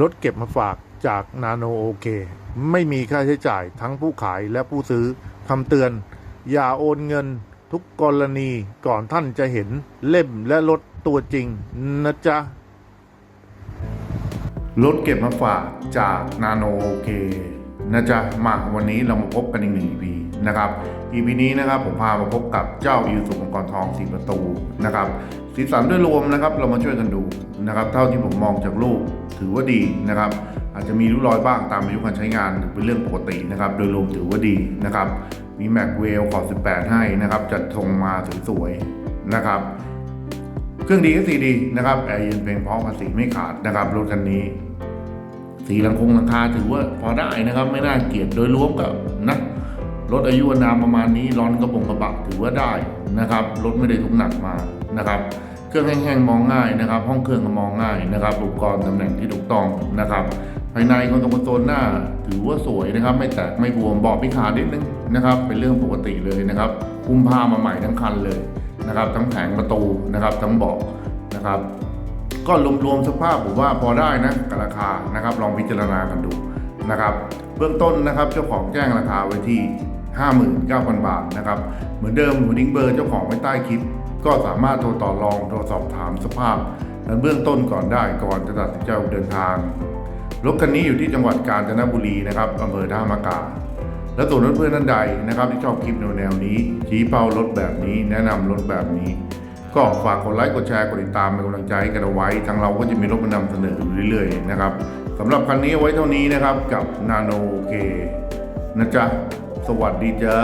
รถเก็บมาฝากจากนาโนโอเค ไม่มีค่าใช้จ่ายทั้งผู้ขายและผู้ซื้อคำเตือน อย่าโอนเงินทุกกรณีก่อนท่านจะเห็นเล่มและรถตัวจริงนะจ๊ะ รถเก็บมาฝากจากนาโนโอเคนะจ๊ะ มาวันนี้เรามาพบกันอีกหนึ่ง EP นะครับ EP นี้นะครับผมพามาพบกับเจ้าอิวสุมังกรทองสีประตูนะครับสีสันด้วยรวมนะครับ เรามาช่วยกันดูนะครับ เท่าที่ผมมองจากรูปถือว่าดีนะครับ อาจจะมีริ้วรอยบ้างตามอายุการใช้งานเป็นเรื่องปกตินะครับ โดยรวมถือว่าดีนะครับ มีแม็กเวลขอบ18 ให้นะครับ จัดทรงมาสวยๆนะครับเครื่องดีก็สีดีนะครับแอร์เย็นเพลงเพราะภาษีไม่ขาดนะครับรถคันนี้ สีหลังคงหลังคาถือว่าพอได้นะครับ ไม่น่าเกลียดโดยรวมก็นะ รถอายุนามประมาณนี้ร้อนกระบงกระบะถือว่าได้นะครับรถไม่ได้ทุกหนักมานะครับเครื่องแห้งๆมองง่ายนะครับ ห้องเครื่องก็มองง่ายนะครับอุปกรณ์ตำแหน่งที่ถูกต้องนะครับ ภายในคอนโซลโซนหน้าถือว่าสวยนะครับ ไม่แตกไม่บวมบาะพิขาดนิดนึงนะครับ เป็นเรื่องปกติเลยนะครับคุ้มผ้ามาใหม่ทั้งคันเลยนะครับ ทั้งแผงประตูนะครับ ทั้งเบาะนะครับ ก็รวมๆสภาพผมว่าพอได้นะกับราคานะครับ ลองพิจารณากันดูนะครับ เบื้องต้นนะครับเจ้าของแจ้งราคาไว้ที่ 59,000 บาทนะครับ เหมือนเดิมหัวดิ้งเบอร์เจ้าของไว้ใต้คลิป ก็สามารถโทรต่อรองโทรสอบถามสภาพนั้นเบื้องต้นก่อนได้ก่อนจะตัดสินใจเดินทางรถคันนี้อยู่ที่จังหวัดกาญจนบุรีนะครับอำเภอท่ามะกาและส่วนเพื่อนท่านใดนะครับ ที่ชอบคลิปแนวนี้ชี้เป้ารถแบบนี้ แนะนำรถแบบนี้ ก็ฝากกดไลค์กดแชร์กดติดตามเป็นกำลังใจให้กันเอาไว้ทางเราก็จะมีรถมานำเสนออยู่เรื่อยๆนะครับสำหรับคันนี้ไว้เท่านี้นะครับกับนาโนเคนะจ๊ะ สวัสดีจ้า